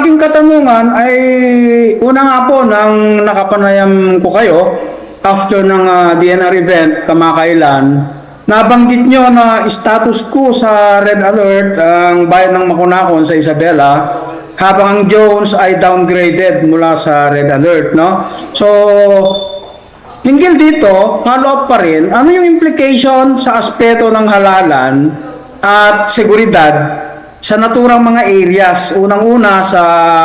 aking katanungan ay una nga po nang nakapanayam ko kayo after ng ah, DNR event kamakailan, nabanggit nyo na status ko sa red alert ang bayan ng Makunakon sa Isabela habang ang Jones ay downgraded mula sa red alert, no? So, Hinggil dito, follow up pa rin, ano yung implication sa aspeto ng halalan at seguridad sa naturang mga areas, unang-una sa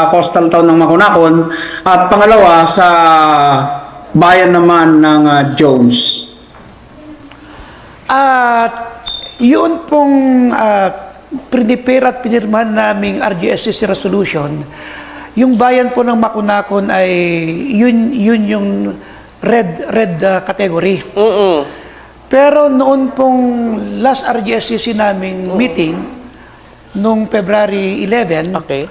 coastal town ng Makunakon at pangalawa sa bayan naman ng ah, Jones. At yun pong uh, prepare at pinirmahan naming RGSCC resolution, yung bayan po ng Makunakon ay yun, yun yung red, red uh, category. Pero noon pong last RGSCC naming meeting, nung February 11, Okay.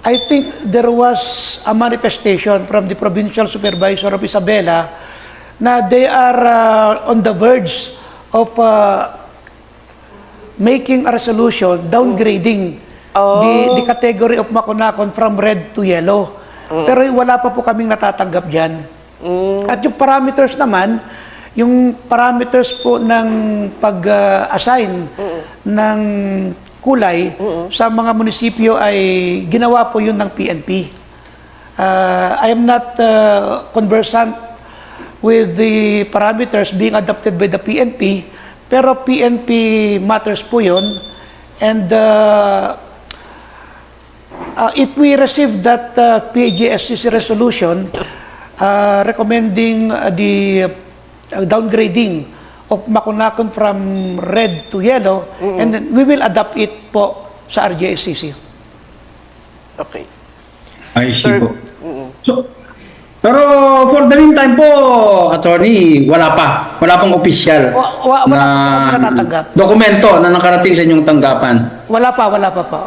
I think there was a manifestation from the provincial supervisor of Isabela na they are uh, on the verge of uh, making a resolution downgrading the, the category of Makunakon from red to yellow. Pero wala pa po kaming natatanggap dyan. At yung parameters naman, yung parameters po ng pag-assign ng kulay sa mga munisipyo ay ginawa po yun ng PNP. Uh, I am not uh, conversant with the parameters being adopted by the PNP, pero PNP matters po yun. And uh, uh, if we receive that uh, PAGSCC resolution uh, recommending uh, the uh, downgrading of Makunakon from red to yellow, and then we will adapt it po sa RJSCC. Okay. I see Sir, po. So, pero for the meantime po, attorney, wala pa. Wala pang opisyal Wa- wa- wala pa po kami natatanggap. dokumento na nakarating sa inyong tanggapan. Wala pa, wala pa po.